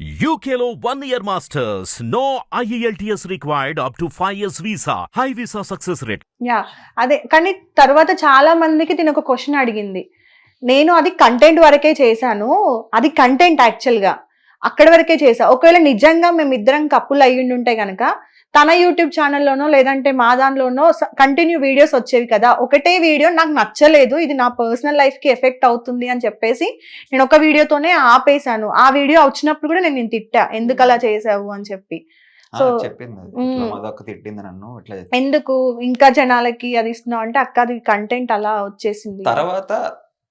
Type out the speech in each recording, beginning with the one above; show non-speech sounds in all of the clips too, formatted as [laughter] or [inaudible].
యూకేలో one year masters no IELTS required up to five years visa high visa success rate yeah అదే కానీ తర్వాత చాలా మందికి తిన ఒక క్వశ్చన్ అడిగింది. నేను అది కంటెంట్ వరకే చేశాను. అది కంటెంట్ యాక్చువల్గా అక్కడ వరకే చేశా. ఒకవేళ నిజంగా మేము ఇద్దరం కప్పులు అయ్యి ఉంటే తన యూట్యూబ్ ఛానల్లోనో లేదంటే మా దానిలోనో కంటిన్యూ వీడియోస్ వచ్చేవి కదా. ఒకటే వీడియో నాకు నచ్చలేదు. ఇది నా పర్సనల్ లైఫ్కి ఎఫెక్ట్ అవుతుంది అని చెప్పేసి నేను ఒక వీడియోతోనే ఆపేశాను. ఆ వీడియో వచ్చినప్పుడు కూడా నేను నేను తిట్టా. ఎందుకు అలా చేసావు అని చెప్పి. So, చెప్పింది నన్ను. ఎందుకు? ఇంకా జనాలకి అది ఇస్తున్నావు అంటే అక్క అది కంటెంట్ అలా వచ్చేసింది. తర్వాత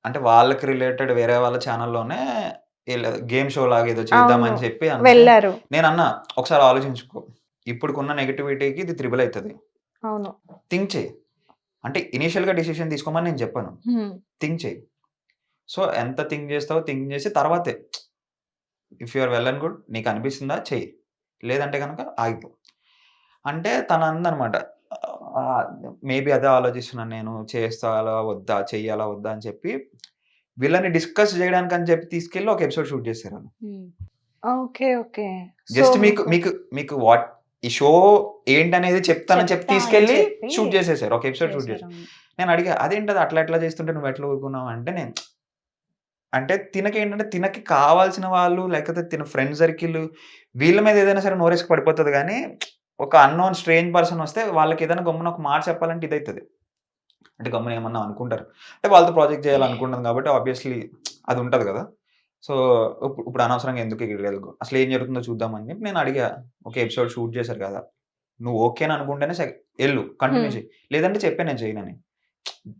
అంటే వాళ్ళకి రిలేటెడ్ వేరే వాళ్ళ ఛానల్లోనే గేమ్ షో లాగా ఏదో చేద్దామని. చెప్పి వెళ్ళారు. నేను అన్నా ఒకసారి ఆలోచించుకో. ఇప్పుడుకున్న నెగటివిటీకి ఇది త్రిబుల్ అవుతుంది అవును. థింక్ చేయి. అంటే ఇనీషియల్గా డిసిషన్ తీసుకోమని నేను చెప్పాను. థింక్ చేయి. సో ఎంత థింక్ చేస్తావో థింక్ చేసి తర్వాతే if you're well and good నీకు అనిపిస్తుందా? చెయ్యి లేదంటే కనుక ఆగిపో. అంటే తన అందనమాట మేబీ అదే ఆలోచిస్తున్నాను నేను చేస్తాలా వద్దా చెయ్యాలా వద్దా అని చెప్పి వీళ్ళని డిస్కస్ చేయడానికి అని చెప్పి తీసుకెళ్ళి ఒక ఎపిసోడ్ షూట్ చేశారు ఓకే ఓకే. జస్ట్ మీకు మీకు మీకు వాట్ ఈ షో ఏంటనేది చెప్తానని చెప్పి తీసుకెళ్ళి షూట్ చేసేసారు. ఒక ఎపిసోడ్ షూట్ చేశారు. నేను అడిగా అదేంటది? అట్లా ఎట్లా చేస్తుంటే నువ్వు ఎట్లా ఊరుకున్నావు? అంటే నేను అంటే తినకి ఏంటంటే తినకి కావాల్సిన వాళ్ళు లేకపోతే తిన ఫ్రెండ్ సర్కిల్ వీళ్ళ మీద ఏదైనా సరే నోరేసుకు పడిపోతుంది కానీ ఒక అన్నోన్ స్ట్రేంజ్ పర్సన్ వస్తే వాళ్ళకి ఏదైనా గమ్మున ఒక మాట చెప్పాలంటే ఇదవుతుంది అంటే గమ్మున ఏమన్నా అనుకుంటారు. అంటే వాళ్ళతో ప్రాజెక్ట్ చేయాలనుకుంటుంది కాబట్టి ఆబ్వియస్లీ అది ఉంటుంది కదా. సో ఇప్పుడు అనవసరంగా ఎందుకు ఇక్కడ వెళ్గు అసలు ఏం జరుగుతుందో చూద్దామని చెప్పి నేను అడిగా. ఒక ఎపిసోడ్ షూట్ చేశారు కదా నువ్వు ఓకే అని అనుకుంటేనే వెళ్ళు కంటిన్యూ. చేయి. లేదంటే చెప్పే నేను చేయనని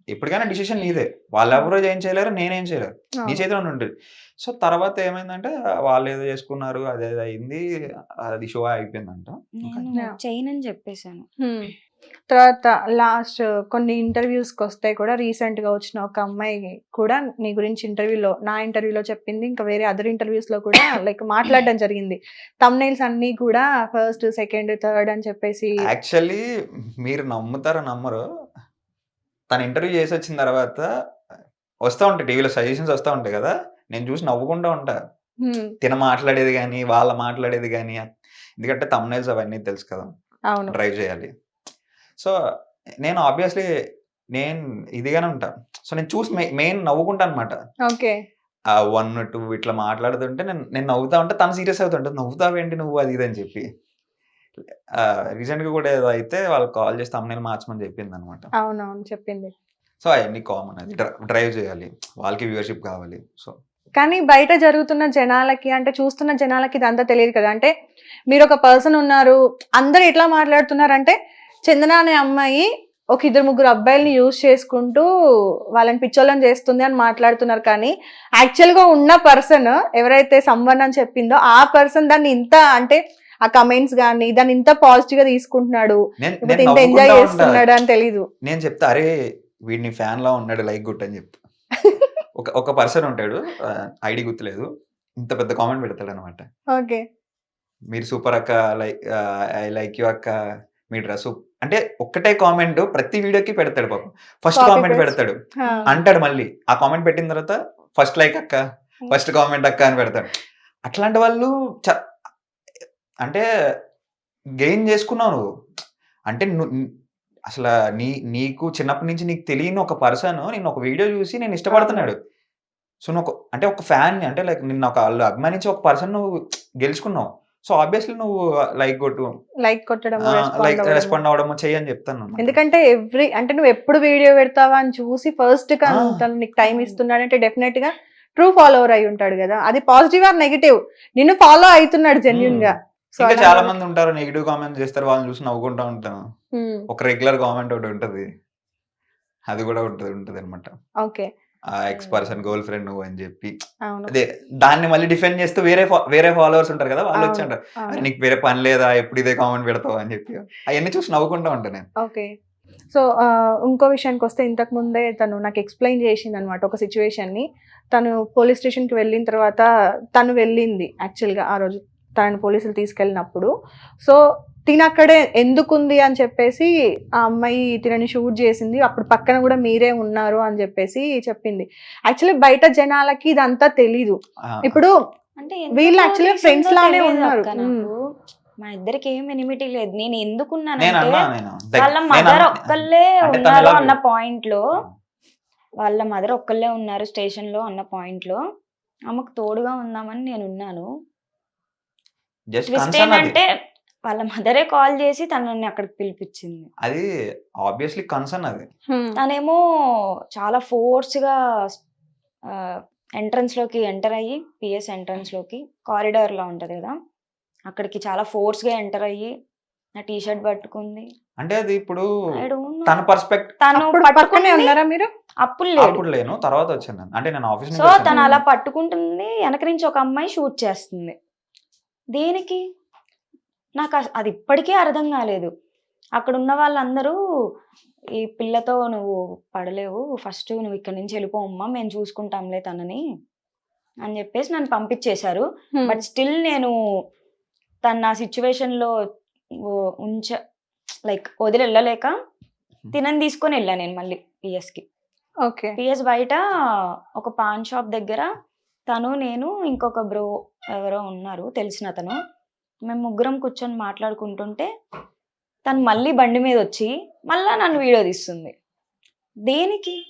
ఎప్పటికైనా డిసిషన్ నీదే. వాళ్ళు ఎవరో ఏం చేయలేరు నేనేం చేయలేరు నీ చేతిలోనే ఉంటుంది. సో తర్వాత ఏమైందంటే వాళ్ళు ఏదో చేసుకున్నారు అదే అయింది అది షో అయిపోయిందంట. చేయనని చెప్పేశాను. తర్వాత లాస్ట్ కొన్ని ఇంటర్వ్యూస్కి వస్తే కూడా రీసెంట్గా వచ్చిన ఒక అమ్మాయి కూడా నీ గురించి ఇంటర్వ్యూలో నా ఇంటర్వ్యూలో చెప్పింది. ఇంకా వేరే అదర్ ఇంటర్వ్యూస్లో కూడా లైక్ మాట్లాడడం జరిగింది. తమ్నైల్స్ అన్ని కూడా ఫస్ట్ సెకండ్ థర్డ్ అని చెప్పేసి యాక్చువల్లీ మీరు నమ్ముతారో నమ్మరు తను ఇంటర్వ్యూ చేసి వచ్చిన తర్వాత వస్తూ ఉంటాయి టీవీలో సజెషన్స్ వస్తూ ఉంటాయి కదా? నేను చూసి నవ్వుకుంటూ ఉంటా. తిన మాట్లాడేది కానీ వాళ్ళ మాట్లాడేది కానీ ఎందుకంటే తమ్నైల్స్ అవన్నీ తెలుసు కదా? అవును. డ్రైవ్ చేయాలి. సో నేను ఆబ్వియస్లీ నేను ఇదిగానే ఉంటా. సో నేను చూసి మెయిన్ నవ్వుకుంటా అనమాట ఓకే. వన్ టూ ఇట్లా మాట్లాడుతుంటే నేను నేను నవ్వుతా ఉంటే తను సీరియస్ అవుతుంటే నవ్వుతావేంటి నువ్వు? అది ఇది అని చెప్పి రీసెంట్గా కూడా ఏదో అయితే వాళ్ళు కాల్ చేసి తమ్ముని మార్చమని చెప్పింది అనమాట అవునవును చెప్పింది. సో అవన్నీ కామన్ అది. డ్రైవ్ చేయాలి. వాళ్ళకి వ్యూవర్షిప్ కావాలి. సో కానీ బయట జరుగుతున్న జనాలకి అంటే చూస్తున్న జనాలకి ఇదంతా తెలియదు కదా. అంటే మీరు ఒక పర్సన్ ఉన్నారు అందరు ఎట్లా మాట్లాడుతున్నారంటే చందన అనే అమ్మాయి ఒక ఇద్దరు ముగ్గురు అబ్బాయిల్ని యూజ్ చేసుకుంటూ వాళ్ళని పిచ్చోళ్ళని చేస్తుంది అని మాట్లాడుతున్నారు కానీ actual గా ఉన్న పర్సన్ ఎవరైతే సంవన్ అని చెప్పిందో ఆ పర్సన్ దాన్ని ఇంత అంటే ఆ కమెంట్స్ కానీ దాన్ని ఇంత పాజిటివ్గా తీసుకుంటున్నాడు. ఇంత ఎంజాయ్. చేస్తున్నాడు అని తెలీదు. నేను చెప్తా అరే వీడిని ఫ్యాన్ లా ఉన్నాడు లైక్ గుట్ అని చెప్తా [laughs] ఒక ఒక పర్సన్ ఉంటాడు ఐడి గుర్తులేదు. ఇంత పెద్ద కామెంట్ పెడతాడు అనమాట ఓకే. మీరు సూపర్ అక్క లైక్ ఐ లైక్ యూ అక్క మీ డ్రెస్ అంటే ఒక్కటే కామెంట్ ప్రతి వీడియోకి పెడతాడు పాపం. First comment. పెడతాడు. అంటాడు మళ్ళీ. ఆ కామెంట్ పెట్టిన తర్వాత ఫస్ట్ లైక్ అక్క ఫస్ట్ కామెంట్ అక్క అని పెడతాడు. అట్లాంటి వాళ్ళు అంటే గెయిన్ చేసుకున్నావు నువ్వు. అంటే అసలు నీ నీకు చిన్నప్పటి నుంచి నీకు తెలియని ఒక పర్సన్ నేను ఒక వీడియో చూసి నేను ఇష్టపడుతున్నాడు. సో నువ్వు అంటే ఒక ఫ్యాన్ అంటే లైక్ నిన్న ఒక వాళ్ళు అభిమానించి ఒక పర్సన్ నువ్వు గెలుచుకున్నావు. సో ఆబ్వియస్లీ నువ్వు లైక్ కొట్టు. లైక్ కొట్టడం లైక్ రెస్పాండ్ అవ్వడం. చెయ్యని చెప్తాను. ఎందుకంటే ఎవ్రీ అంటే నువ్వు ఎప్పుడు వీడియో పెడతావా అని చూసి ఫస్ట్ ఆ. తను నీకు టైం ఇస్తున్నాడంటే డెఫినెట్గా ట్రూ ఫాలోవర్ అయి ఉంటాడు కదా. అది పాజిటివ్ ఆర్ నెగిటివ్ నిన్ను ఫాలో అవుతున్నాడు జెన్యున్గా. ఇంకా చాలా మంది ఉంటారు నెగిటివ్ కామెంట్ చేస్తారు వాళ్ళని చూసి నవ్వుకుంటా ఉంటాను ఒక రెగ్యులర్ కామెంట్ ఒకటి ఉంటది. అది కూడా ఉంటది ఉంటది అనమాట ఓకే ఆ ఎక్స్ పర్సన్ గర్ల్ ఫ్రెండ్ నువ్వు అని చెప్పి. అదే దాన్ని మళ్ళీ డిఫెండ్ చేస్తూ వేరే వేరే ఫాలోవర్స్ ఉంటారు కదా వాళ్ళు వచ్చి అంటారు "అరే, అవును. నీకు వేరే పని లేదా? ఎప్పుడు ఇదే కామెంట్ పెడతావు? అని చెప్పి. అవన్నీ చూసి నవ్వుకుంటా ఉంటాను నేను. ఓకే. సో ఇంకో విషయానికి వస్తే ఇంతకు ముందే తను నాకు ఎక్స్ప్లెయిన్ చేసింది అనమాట ఒక సిచ్యువేషన్ని తను పోలీస్ స్టేషన్కి వెళ్ళిన తర్వాత తను వెళ్ళింది యాక్చువల్గా ఆ రోజు తనని పోలీసులు తీసుకెళ్ళినప్పుడు. సో తిన అక్కడే ఎందుకుంది అని చెప్పేసి ఆ అమ్మాయి తినని షూట్ చేసింది. అప్పుడు పక్కన కూడా మీరే ఉన్నారు అని చెప్పేసి చెప్పింది. యాక్చువల్లీ బయట జనాలకి ఇదంతా తెలీదు. ఇప్పుడు అంటే వీళ్ళు తీసిందో friends లానే ఉన్నారు. మా ఇద్దరికి ఏం ఎనిమిటీ లేదు. నేను నేను ఎందుకున్నానంటే వాళ్ళ మదర్ ఒక్కళ్ళే అంటే ఉన్నారు అన్న పాయింట్లో వాళ్ళ మదర్ ఒక్కళ్ళే ఉన్నారు స్టేషన్లో అన్న పాయింట్లో ఆమెకు తోడుగా ఉందామని నేను ఉన్నాను. జస్ట్ వాళ్ళ మదరే కాల్ చేసి తనని అక్కడికి పిలిపించింది. అది ఆబ్వియస్లీ కన్సర్న్ అది. తనేమో చాలా ఫోర్స్గా ఎంట్రన్స్లోకి ఎంటర్ అయ్యి పిఎస్ ఎంట్రన్స్లోకి కారిడార్లో ఉంటది కదా అక్కడికి చాలా ఫోర్స్గా ఎంటర్ అయ్యి నా టీ షర్ట్ పట్టుకుంది. అంటే అది ఇప్పుడు. తన పర్స్పెక్ట్ తను అప్పుడు పట్టుకుని ఉన్నారా మీరు? అప్పులు లేడు అప్పుడు లేను తర్వాత వచ్చాను అంటే నేను ఆఫీస్ సో తను అలా పట్టుకుంటుంది వెనక నుంచి ఒక అమ్మాయి షూట్ చేస్తుంది. దేనికి? నాకు అస- అది ఇప్పటికీ అర్థం కాలేదు. అక్కడ ఉన్న వాళ్ళందరూ ఈ పిల్లతో నువ్వు పడలేవు ఫస్ట్ నువ్వు ఇక్కడి నుంచి వెళ్ళిపోమ్మా మేము చూసుకుంటాంలే తనని అని చెప్పేసి నన్ను పంపించేశారు. బట్ స్టిల్ నేను తన నా సిచ్యువేషన్లో ఉ- ఉంచ లైక్ వదిలి వెళ్ళలేక తినని తీసుకొని వెళ్ళాను నేను మళ్ళీ పిఎస్కి ఓకే. పిఎస్ బయట ఒక పాన్ షాప్ దగ్గర తను నేను ఇంకొక బ్రో ఎవరో ఉన్నారు తెలిసిన అతను. మేము ముగ్గురం కూర్చొని మాట్లాడుకుంటుంటే తను మళ్ళీ బండి మీద వచ్చి మళ్ళా నన్ను వీడియో తీస్తుంది. దేనికి?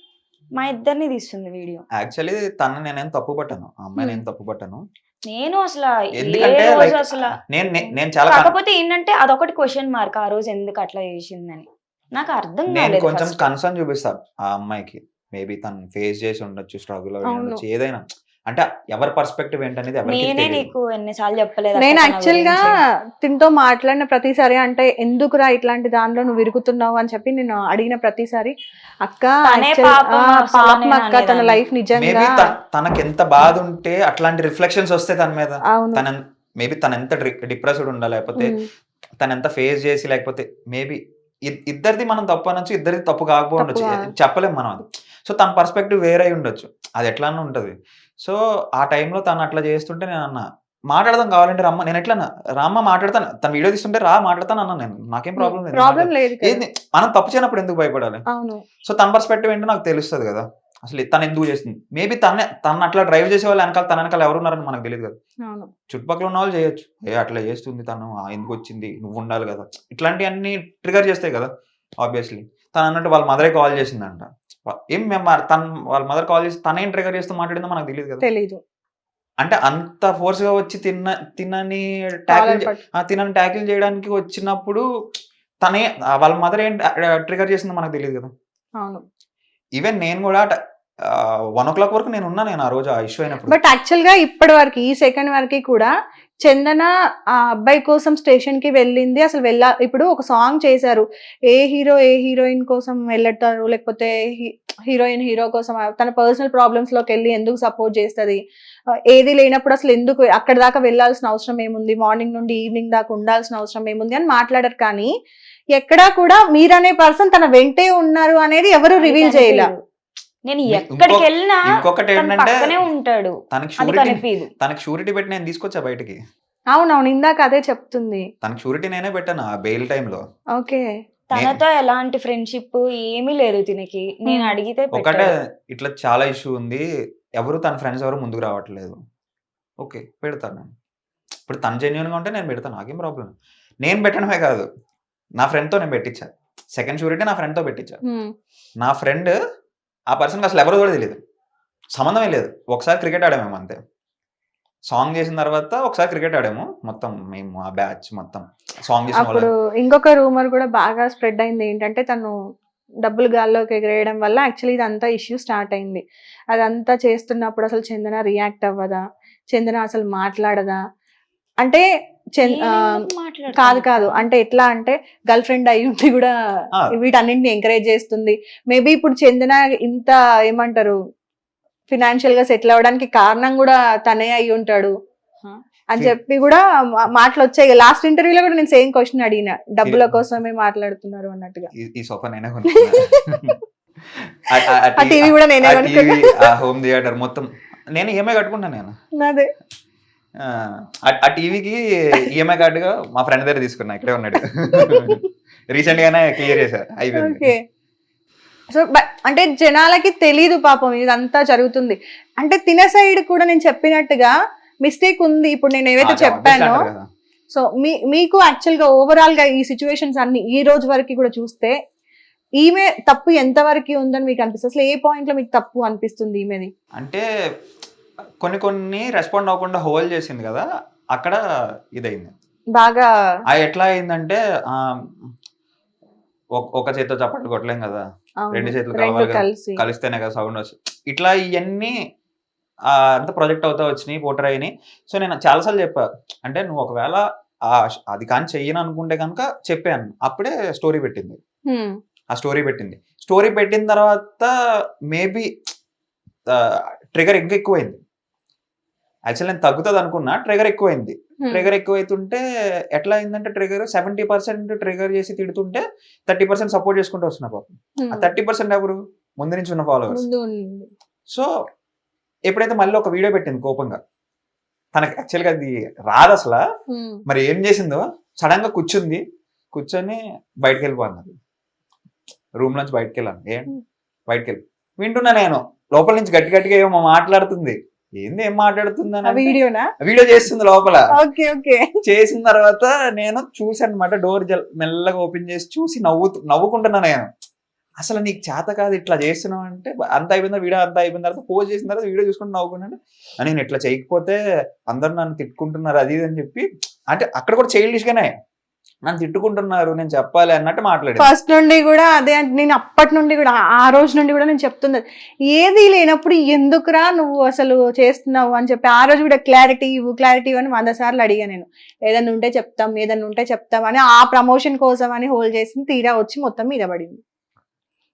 మా ఇద్దరిని తీస్తుంది వీడియో. యాక్చువల్లీ తను నేనేం తప్పు పట్టాను. ఆ అమ్మాయి నేను. తప్పు పట్టాను. నేను అసలు ఏ ఎందుకంటే రోజు అసలు నేను నే- నేను చాలా కన్- కాకపోతే ఏంటంటే అదొకటి క్వశ్చన్ మార్క్ ఆ రోజు ఎందుకు అట్లా చేసిందని. నాకు అర్థం నేను కాలేదు కొంచెం first. కన్సర్న్ చూపిస్తాను ఆ అమ్మాయికి. మేబీ తను ఫేస్ చేసి ఉండొచ్చు స్ట్రగుల్ అయి అవును. ఉండొచ్చు ఏదైనా. అంటే ఎవరి పర్స్పెక్టివ్ ఏంటనేది ఎవరికి నేనే. నీకు ఎన్నిసార్లు చెప్పలేదు నేను యాక్చువల్గా. తినతో మాట్లాడిన ప్రతిసారి అంటే ఎందుకురా ఇట్లాంటి దానిలో నువ్వు ఇరుకుతున్నావు అని చెప్పి నేను అడిగిన ప్రతిసారి అక్క పాపం అక్క తన. లైఫ్ నిజంగా మేబీ తనకి ఎంత బాధ ఉంటే అట్లాంటి రిఫ్లెక్షన్స్ వస్తే తన మీద అవును తన మేబీ తన ఎంత డిప్రెస్డ్ ఉండాలి లేకపోతే తను ఎంత ఫేస్ చేసి లేకపోతే మేబీ ఇద్దరిది మనం తప్పు అనొచ్చు ఇద్దరిది తప్పు కాకపోవచ్చు తప్పు కాదు. చెప్పలేం మనం అది సో తన పర్స్పెక్టివ్ వేరే అయి ఉండొచ్చు. అది ఎట్లానే ఉంటది. సో ఆ టైంలో తను అట్లా చేస్తుంటే నేను అన్న మాట్లాడదాం కావాలంటే రమ్మ. నేను ఎట్లా రామ్మ మాట్లాడతాను. తన వీడియో తీస్తుంటే రా మాట్లాడతాను అన్నా నేను. నాకేం ప్రాబ్లం లేదు. మనం తప్పు చేయనప్పుడు ఎందుకు భయపడాలి? సో తన పర్స్పెక్టివ్ ఏంటో నాకు తెలుస్తుంది కదా. అసలు తను ఎందుకు చేస్తుంది? మేబీ తనే తను అట్లా డ్రైవ్ చేసే వాళ్ళు వెనకాల తన వెనకాల ఎవరు ఉన్నారని మనకు తెలియదు కదా. చుట్టుపక్కల ఉన్న వాళ్ళు చేయొచ్చు. ఏ అట్లా చేస్తుంది తను. ఎందుకు వచ్చింది? నువ్వు ఉండాలి కదా. ఇట్లాంటివన్నీ ట్రిగర్ చేస్తాయి కదా ఆబ్వియస్లీ. తను అన్నట్టు వాళ్ళ మదరే కాల్ చేసిందంట. ఏం మేము తన వాళ్ళ మదర్ కాల్ చేసి తనేం ట్రిగర్ చేస్తూ మాట్లాడిందో మనకు తెలియదు కదా? తెలీదు. అంటే అంత ఫోర్స్గా వచ్చి తిన్న తినని ట్యాకిల్ తినని ట్యాకిల్ చేయడానికి వచ్చినప్పుడు తనే వాళ్ళ మదర్ ఏం ట్రిగర్ చేసిందో మనకు తెలియదు కదా? అవును. ఈవెన్ నేను కూడా వన్ ఓ క్లాక్ వరకు నేను ఉన్నా నేను ఆ రోజు ఆ ఇష్యూ అయినప్పుడు. బట్ యాక్చువల్గా ఇప్పటి వరకు ఈ సెకండ్ వరకు కూడా చందన ఆ అబ్బాయి కోసం స్టేషన్కి వెళ్ళింది. అసలు వెళ్ళ ఇప్పుడు ఒక సాంగ్ చేశారు. ఏ హీరో ఏ హీరోయిన్ కోసం వెళ్ళతారు? లేకపోతే హీరోయిన్ హీరో కోసం తన పర్సనల్ ప్రాబ్లమ్స్లోకి వెళ్ళి ఎందుకు సపోర్ట్ చేస్తుంది? ఏది లేనప్పుడు అసలు ఎందుకు అక్కడ దాకా వెళ్ళాల్సిన అవసరం ఏముంది? మార్నింగ్ నుండి ఈవినింగ్ దాకా ఉండాల్సిన అవసరం ఏముంది? అని మాట్లాడారు. కానీ ఎక్కడా కూడా మీరనే పర్సన్ తన వెంటే ఉన్నారు అనేది ఎవరు రివీల్ అది చేయలే. కనిపించదు. నేను ఎక్కడికి వెళ్ళినా ఇంకొకటి తను ఏంటంటే పక్కనే ఉంటాడు తనకి షూరిటీ తనకి షూరిటీ పెట్టి నేను తీసుకొచ్చా బయటికి? అవునవును ఇందాక అదే చెప్తుంది. తనకి షూరిటీ నేనే పెట్టాను ఆ బెయిల్ టైంలో. ఓకే. తనతో ఎలాంటి ఫ్రెండ్షిప్ ఏమీ లేదు తినకి. నేను. అడిగితే ఒకటే. ఇట్లా చాలా ఇష్యూ ఉంది. ఎవరు తన ఫ్రెండ్స్ ఎవరు ముందుకు రావట్లేదు. ఓకే పెడతాను నేను. ఇప్పుడు తను జెన్యున్గా ఉంటే నేను పెడతాను నాకేం ప్రాబ్లం నేను పెట్టడమే కాదు. నా friend తో నేను పెట్టించా. సెకండ్ షూరిటీ నా friend తో పెట్టించా. నా ఫ్రెండ్ ఆ పర్సన్కి అసలు ఎవరో కూడా తెలియదు సంబంధమే లేదు. ఒకసారి క్రికెట్ ఆడాము అంతే. సాంగ్ చేసిన తర్వాత ఒకసారి క్రికెట్ ఆడాము. మొత్తం మేము ఆ బ్యాచ్ మొత్తం సాంగ్ చేసిన అప్పుడు ఇంకొక రూమర్ కూడా బాగా స్ప్రెడ్ అయింది ఏంటంటే తను డబ్బులు గాల్లోకి ఎగరేయడం వల్ల యాక్చువల్లీ ఇదంతా ఇష్యూ స్టార్ట్ అయింది. అదంతా చేస్తున్నప్పుడు అసలు చందన రియాక్ట్ అవ్వదా? చందన అసలు మాట్లాడదా? అంటే కాదు కాదు. అంటే ఎట్లా అంటే గర్ల్ ఫ్రెండ్ అయి ఉండి కూడా. వీటన్నింటిని ఎంకరేజ్ చేస్తుంది. మేబీ ఇప్పుడు చందన ఇంత ఏమంటారు ఫినాన్షియల్గా సెటిల్ అవ్వడానికి కారణం కూడా తనే అయి ఉంటాడు. అని చెప్పి కూడా మాటలు వచ్చాయి. లాస్ట్ ఇంటర్వ్యూలో కూడా నేను సేమ్ క్వశ్చన్ అడిగిన. డబ్బుల కోసమే మాట్లాడుతున్నారు అన్నట్టుగా. ఈ- సోఫా నేనే [laughs] టీవీ కూడా నేనే హోమ్ థియేటర్ మొత్తం నేను ఈఎంఐ కట్టుకున్నా నేను. అదే. ఆ, టీవీకి ఈఎంఐ కార్డుగా మా ఫ్రెండ్ దగ్గర తీసుకున్నా ఇక్కడే ఉన్నాడు. [laughs] రీసెంట్ గానే క్లియర్ చేశా అయిపోయింది. ఓకే. సో అంటే జనాలకి తెలీదు పాపం ఇదంతా జరుగుతుంది. అంటే తిన సైడ్ కూడా నేను చెప్పినట్టుగా మిస్టేక్ ఉంది. ఇప్పుడు నేను ఏవైతే చెప్పానో. సో మీ మీకు యాక్చువల్గా ఓవరాల్గా ఈ సిచ్యువేషన్స్ అన్ని ఈ రోజు వరకు కూడా చూస్తే ఈమె తప్పు ఎంత వరకు ఉందని మీకు అనిపిస్తుంది? అసలు ఏ పాయింట్లో మీకు తప్పు అనిపిస్తుంది ఈమెది? అంటే కొన్ని కొన్ని రెస్పాండ్ అవ్వకుండా హోల్డ్ చేసింది కదా అక్కడ ఇదైంది. బాగా ఎట్లా అయిందంటే ఒక- చేతితో చప్పట్లు కొట్టలేం కదా రెండు చేతులు కలవాలి కలిస్తేనే కదా సౌండ్ వస్తుంది ఇట్లా ఇవన్నీ ఆ, అంత ప్రొజెక్ట్ అవుతా వచ్చినాయి పోటర్ అయినాయి. సో నేను చాలాసార్లు చెప్పా అంటే నువ్వు ఒకవేళ ఆ అది కానీ చెయ్యను అనుకుంటే కనుక చెప్పాను అప్పుడే స్టోరీ పెట్టింది. ఆ స్టోరీ పెట్టింది. స్టోరీ పెట్టిన తర్వాత మేబీ ట్రిగర్ ఇంకా ఎక్కువైంది. యాక్చువల్ నేను తగ్గుతుంది అనుకున్నా ట్రిగర్ ఎక్కువైంది. ట్రిగర్ ఎక్కువైతుంటే ఎట్లా అయిందంటే ట్రిగర్ సెవెంటీ పర్సెంట్ ట్రిగర్ చేసి తిడుతుంటే థర్టీ పర్సెంట్ సపోర్ట్ చేసుకుంటూ వస్తున్నా పాపం. ఆ థర్టీ పర్సెంట్ ఎవరు? ముందు నుంచి ఉన్న ఫాలోవర్స్. సో ఎప్పుడైతే మళ్ళీ ఒక వీడియో పెట్టింది కోపంగా తనకి యాక్చువల్గా అది రాదు అసలు. హ్మ్. మరి ఏం చేసిందో? సడన్గా కూర్చుంది. కూర్చొని బయటకు వెళ్ళిపోన్నది రూమ్ నుంచి బయటకు వెళ్ళాను ఏం? Hmm. బయటకు వెళ్ళి వింటున్నా నేను. లోపల నుంచి గట్టి గట్టిగా ఏమో మాట్లాడుతుంది. ఏంది ఏం మాట్లాడుతుంది ఆ అని అంటే, వీడియోనా? వీడియో చేస్తుంది లోపల. Okay okay. చేసిన తర్వాత నేను చూసాను అనమాట డోర్ మెల్లగా ఓపెన్ చేసి చూసి నవ్వుతూ నవ్వుకుంటున్నా నేను. అసలు నీకు చేత కాదు ఇట్లా చేస్తున్నావు అంటే అంత అయిపోయిన వీడియో అంత అయిపోయిన తర్వాత పోస్ట్ చేసిన తర్వాత వీడియో చూసుకుంటూ నవ్వుకున్నాను "ఆ, నేను ఇట్లా చేయకపోతే అందరు నన్ను తిట్టుకుంటున్నారు అది ఇది అని చెప్పి అంటే అక్కడ కూడా చైల్డిష్ గానే. నన్ను తిట్టుకుంటున్నారు నేను చెప్పాలి అన్నట్టు మాట్లాడాను ఫస్ట్ నుండి కూడా అదే నేను అప్పటి నుండి కూడా ఆ- రోజు నుండి కూడా నేను చెప్తుంది ఏది లేనప్పుడు ఎందుకురా నువ్వు అసలు చేస్తున్నావు అని చెప్పి ఆ రోజు కూడా క్లారిటీ ఇవ్వు క్లారిటీ అని వంద సార్లు అడిగా నేను. ఏదన్నా ఉంటే చెప్తాం ఏదన్నా ఉంటే చెప్తాం అని ఆ ప్రమోషన్ కోసం అని హోల్డ్ చేసింది తీరా వచ్చి మొత్తం మీద పడింది.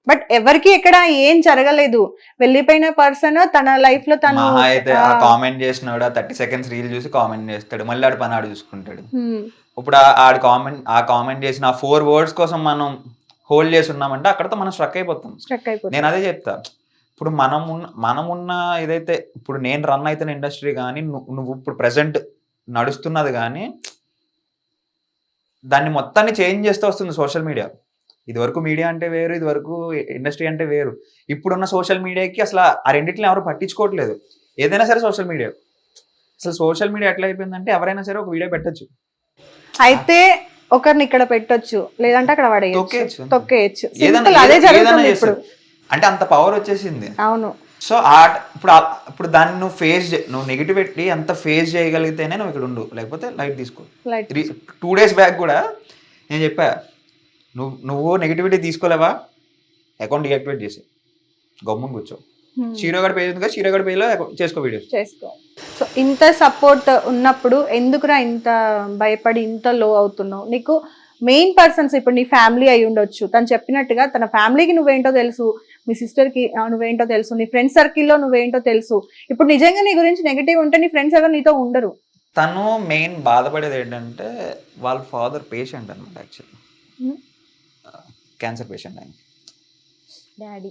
బట్ ఎవరికి ఎక్కడ ఏం జరగలేదు. వెళ్ళిపోయిన పర్సన్ తన లైఫ్లో తను అయితే కామెంట్ చేసినాడు థర్టీ సెకండ్స్ రీల్ చూసి కామెంట్ చేస్తాడు. మళ్ళీ ఆడు పని ఆడు చూసుకుంటాడు. ఇప్పుడు ఆ- ఆడు కామెంట్ ఆ కామెంట్ చేసిన ఆ ఫోర్ వర్డ్స్ కోసం మనం హోల్డ్ చేసి ఉన్నామంటే అక్కడతో మనం స్ట్రక్ అయిపోతాం. స్ట్రక్ అయిపోతుంది నేను అదే చెప్తా. ఇప్పుడు మనం ఉన్న మనమున్న ఏదైతే ఇప్పుడు నేను రన్ అవుతున్న ఇండస్ట్రీ కానీ నువ్వు ఇప్పుడు ప్రెసెంట్ నడుస్తున్నది కానీ దాన్ని మొత్తాన్ని చేంజ్ చేస్తూ వస్తుంది సోషల్ మీడియా ఇది వరకు మీడియా అంటే వేరు ఇది వరకు ఇండస్ట్రీ అంటే వేరు. ఇప్పుడున్న సోషల్ మీడియాకి అసలు ఆ రెండిట్లని ఎవరు పట్టించుకోవట్లేదు. ఏదైనా సరే సోషల్ మీడియా అసలు సోషల్ మీడియా ఎట్లా అయిపోయిందంటే ఎవరైనా సరే ఒక వీడియో పెట్టచ్చు. అయితే ఒకరిని ఇక్కడ పెట్టొచ్చు లేదంటే అక్కడ పడేయచ్చు. తొక్కేయచ్చు సింపుల్ అదే జరుగుతుంది ఇప్పుడు. అంటే అంత పవర్ వచ్చేసింది. అవును. సో ఆ ఇప్పుడు ఇప్పుడు దాన్ని నువ్వు ఫేస్ నువ్వు నెగిటివ్ పెట్టి అంత ఫేస్ చేయగలిగితేనే నువ్వు ఇక్కడ ఉండు. లేకపోతే లైట్ తీసుకో. టూ డేస్ బ్యాక్ కూడా నేను చెప్పా నువ్వు నువ్వు నెగిటివిటీ తీసుకోలేవా? అకౌంట్ డియాక్టివేట్ చేసి గమ్ముని కూర్చో. షీరోగడ్ పేజ్ ఉంది కదా షీరోగడ్ పేజ్లో చేసుకో వీడియోస్ చేసుకో. సో ఇంత సపోర్ట్ ఉన్నప్పుడు ఎందుకురా ఇంత భయపడి ఇంత లో అవుతున్నావు? నీకు మెయిన్ పర్సన్స్ ఇప్పుడు నీ ఫ్యామిలీ అయి ఉండొచ్చు. తను చెప్పినట్టుగా తన ఫ్యామిలీకి నువ్వేంటో తెలుసు. మీ సిస్టర్కి నువ్వేంటో తెలుసు. నీ ఫ్రెండ్ సర్కిల్లో నువ్వేంటో తెలుసు. ఇప్పుడు నిజంగా నీ గురించి నెగిటివ్ ఉంటే నీ ఫ్రెండ్స్ ఎవరు నీతో ఉండరు. తను మెయిన్ బాధపడేది ఏంటంటే వాళ్ళ ఫాదర్ పేషెంట్ అనమాట యాక్చువల్లీ. క్యాన్సర్ పేషెంట్ ఆయన డాడీ